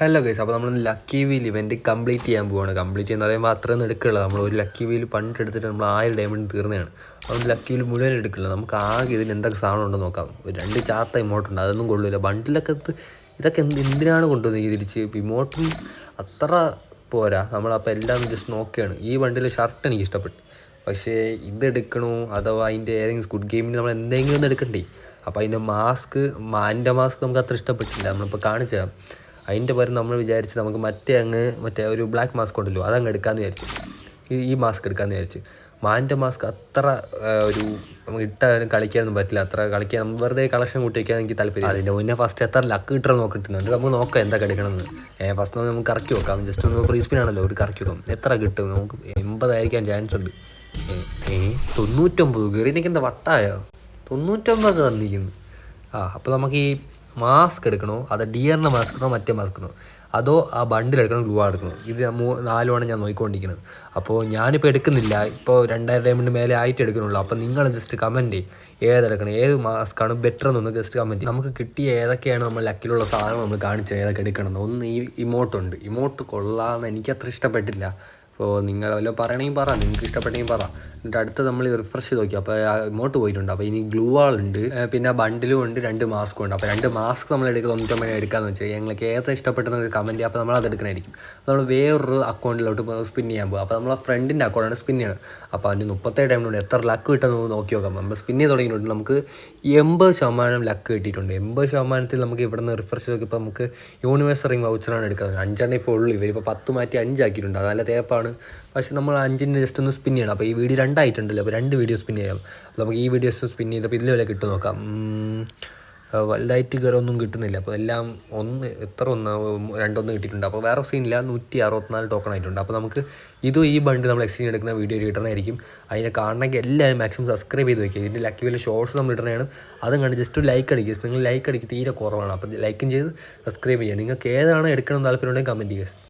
Hello guys അപ്പോൾ നമ്മൾ lucky wheel event complete ചെയ്യാൻ പോവാണ്. കംപ്ലീറ്റ് ചെയ്യുന്ന പറയുമ്പോൾ അത്രയൊന്നും എടുക്കില്ല. നമ്മൾ ഒരു ലക്കി വീൽ പണ്ട് എടുത്തിട്ട് നമ്മൾ ആയിരം ഡയമണ്ട് തീർന്നതാണ്. അതുകൊണ്ട് ലക്കി വീൽ മുഴുവൻ എടുക്കില്ല. നമുക്ക് ആകെ ഇതിന് എന്തൊക്കെ സാധനം ഉണ്ടെന്ന് നോക്കാം. ഒരു രണ്ട് ചാത്ത ഇമോട്ടുണ്ട് അതൊന്നും കൊള്ളില്ല ബണ്ടിലൊക്കെ ഇതൊക്കെ എന്ത് എന്തിനാണ് കൊണ്ടുവന്നത് ഈ തിരിച്ച്? ഇമോട്ടും അത്ര പോരാ. നമ്മളപ്പോൾ എല്ലാം ജസ്റ്റ് നോക്കുകയാണ് ഈ വണ്ടിയിൽ ഷർട്ട് എനിക്ക് ഇഷ്ടപ്പെട്ടു. പക്ഷേ ഇതെടുക്കണോ അഥവാ അതിന്റെ ഏതെങ്കിലും ഗുഡ് ഗെയിമിന് നമ്മൾ എന്തെങ്കിലും ഒന്ന് എടുക്കണ്ടേ? അപ്പോൾ അതിന്റെ മാസ്ക് മാന്റെ മാസ്ക് നമുക്ക് അത്ര ഇഷ്ടപ്പെട്ടില്ല. നമ്മളിപ്പോൾ കാണിച്ചു തരാം. അതിന്റെ പകരം നമ്മൾ വിചാരിച്ച് നമുക്ക് മറ്റേ അങ്ങ് മറ്റേ ഒരു ബ്ലാക്ക് മാസ്ക് ഉണ്ടല്ലോ അതങ്ങ് എടുക്കാമെന്ന് വിചാരിച്ചു. ഈ മാസ്ക് എടുക്കാമെന്ന് വിചാരിച്ചു. മാന്റെ മാസ്ക് അത്ര ഒരു നമുക്ക് ഇട്ടാലും കളിക്കാനൊന്നും പറ്റില്ല. അത്ര കളിക്കാൻ വെറുതെ കളക്ഷൻ കൂട്ടി വയ്ക്കാൻ എനിക്ക് താല്പര്യം അതിന്റെ മുന്നേ ഫസ്റ്റ് എത്ര ലക്ക് കിട്ടണം നോക്കിട്ടുന്നുണ്ട് നമുക്ക് നോക്കാം എന്താ കിടക്കണമെന്ന് ഫസ്റ്റ് നമുക്ക് കറക്കി നോക്കാം ജസ്റ്റ് ഒന്ന് ഫ്രീ സ്പിൻ ആണല്ലോ ഒരു കറക്കി നോക്കാം എത്ര കിട്ടും? നമുക്ക് എൺപതായിരിക്കാൻ ചാൻസ് ഉണ്ട്. ഏ തൊണ്ണൂറ്റൊമ്പത് കയറി നിൽക്കുന്ന വട്ടായോ? തൊണ്ണൂറ്റൊമ്പത് തന്നിരിക്കുന്നു. ആ അപ്പോൾ നമുക്ക് ഈ മാസ്ക് എടുക്കണോ? അതോ ഡിയറിന്റെ മാസ്ക് എടുക്കണോ? മറ്റേ മാസ്ക് എടുക്കണോ? അതോ ആ ബണ്ടിൽ എടുക്കണോ? ഗ്ലൂ എടുക്കണോ? ഇത് മൂ നാലുമാണ് ഞാൻ നോക്കിക്കൊണ്ടിരിക്കുന്നത് അപ്പോൾ ഞാനിപ്പോൾ എടുക്കുന്നില്ല. ഇപ്പോൾ രണ്ടായിരം ഡയമണ്ട് മേലെ ആയിട്ട് എടുക്കുന്നുള്ളൂ. അപ്പോൾ നിങ്ങൾ ജസ്റ്റ് കമന്റ് ഏതെടുക്കണം ഏത് മാസ്കാണ് ബെറ്റർ എന്നൊന്ന് ജസ്റ്റ് കമന്റ് നമുക്ക് കിട്ടിയ ഏതൊക്കെയാണ് നമ്മൾ ലക്കിലുള്ള സാധനം നമ്മൾ കാണിച്ചത്? ഏതൊക്കെ എടുക്കണം ഒന്ന് ഈ ഇമോട്ടുണ്ട് ഇമോട്ട് കൊള്ളാമെന്ന് എനിക്കത്ര ഇഷ്ടപ്പെട്ടില്ല. അപ്പോൾ നിങ്ങൾ വല്ലതും പറയണമെങ്കിൽ പറ നിങ്ങൾക്ക് ഇഷ്ടപ്പെട്ടെങ്കിൽ പറ. എന്നിട്ട് അടുത്ത് നമ്മൾ റിഫ്രഷ് ചെയ്ത് നോക്കി. അപ്പോൾ ഇങ്ങോട്ട് പോയിട്ടുണ്ട്. അപ്പോൾ ഇനി ഗ്ലൂ വാൾ ഉണ്ട്. പിന്നെ ബണ്ടിലും ഉണ്ട് രണ്ട് മാസ്കും ഉണ്ട്. അപ്പോൾ രണ്ട് മാസ്ക് നമ്മൾ എടുക്കുക തൊണ്ണൂറ്റൊമ്പത് എടുക്കാന്ന് വെച്ചാൽ ഞങ്ങൾക്ക് ഏത് ഇഷ്ടപ്പെട്ടെന്ന് കമന്റ് ചെയ്യുക അപ്പോൾ നമ്മൾ അത് എടുക്കണമായിരിക്കും നമ്മൾ വേറൊരു അക്കൗണ്ടിലോട്ട് സ്പിൻ ചെയ്യാൻ പോകും അപ്പോൾ നമ്മളെ ഫ്രണ്ടിന്റെ അക്കൗണ്ടാണ് സ്പിൻ ചെയ്യണം അപ്പോൾ അതിന്റെ മുപ്പത്തേഴ് ടൈമിലൂടെ എത്ര ലക്ക് കിട്ടുമെന്ന് നമുക്ക് നോക്കി നോക്കാം. നമ്മൾ സ്പിൻ ചെയ്ത് തുടങ്ങിയിട്ടുണ്ട്. നമുക്ക് എൺപത് ശതമാനം ലക്ക് കിട്ടിയിട്ടുണ്ട്. എൺപത് ശതമാനത്തിൽ നമുക്ക് ഇവിടെ നിന്ന് റിഫ്രഷ് നോക്കിയപ്പോൾ നമുക്ക് യൂണിവേഴ്സ് റിംഗ് വൗച്ചറാണ് എടുക്കുന്നത്. അഞ്ചെണ്ണം ഇപ്പോൾ ഉള്ളൂ. ഇവരിപ്പോൾ പത്ത് മാറ്റി അഞ്ചാക്കിയിട്ടുണ്ട്. അത് നല്ല തേപ്പാണ്. പക്ഷേ നമ്മൾ അഞ്ചിന്റെ ജസ്റ്റ് ഒന്ന് സ്പിൻ ചെയ്യണം. അപ്പോൾ ഈ വീഡിയോ രണ്ടായിട്ടുണ്ടല്ലോ. അപ്പോൾ രണ്ട് വീഡിയോ സ്പിൻ ചെയ്യാം. അപ്പോൾ നമുക്ക് ഈ വീഡിയോസ് സ്പിൻ ചെയ്തപ്പോൾ ഇതിൽ വരെ കിട്ടും നോക്കാം. വലുതായിട്ട് കയറൊന്നും കിട്ടുന്നില്ല. അപ്പോൾ എല്ലാം ഒന്ന് എത്ര ഒന്ന് രണ്ടൊന്ന് കിട്ടിയിട്ടുണ്ട്. അപ്പോൾ വേറെ സീനില്ല നൂറ്റി അറുപത്തിനാല് ടോക്കൺ ആയിട്ടുണ്ട്. അപ്പോൾ നമുക്ക് ഇതും ഈ ബണ്ട് നമ്മൾ എക്സ്ചേഞ്ച് എടുക്കുന്ന വീഡിയോ കിട്ടണമായിരിക്കും അതിനെ കാണണമെങ്കിൽ എല്ലാവരും മാക്സിമം സബ്സ്ക്രൈബ് ചെയ്ത് വയ്ക്കുക ഇതിന്റെ ലക്കി വലിയ ഷോർട്സ് നമ്മൾ ഇടുന്നതാണ് അതും കണ്ട് ജസ്റ്റ് ലൈക്ക് അടിക്കുക. നിങ്ങൾ ലൈക്ക് അടിക്കുക തീരെ കുറവാണ്. അപ്പോൾ ലൈക്കും ചെയ്ത് സബ്സ്ക്രൈബ് ചെയ്യുക. നിങ്ങൾക്ക് ഏതാണ് എടുക്കണം താല്പര്യം ഉണ്ടെങ്കിൽ കമന്റ് ചെയ്യുക.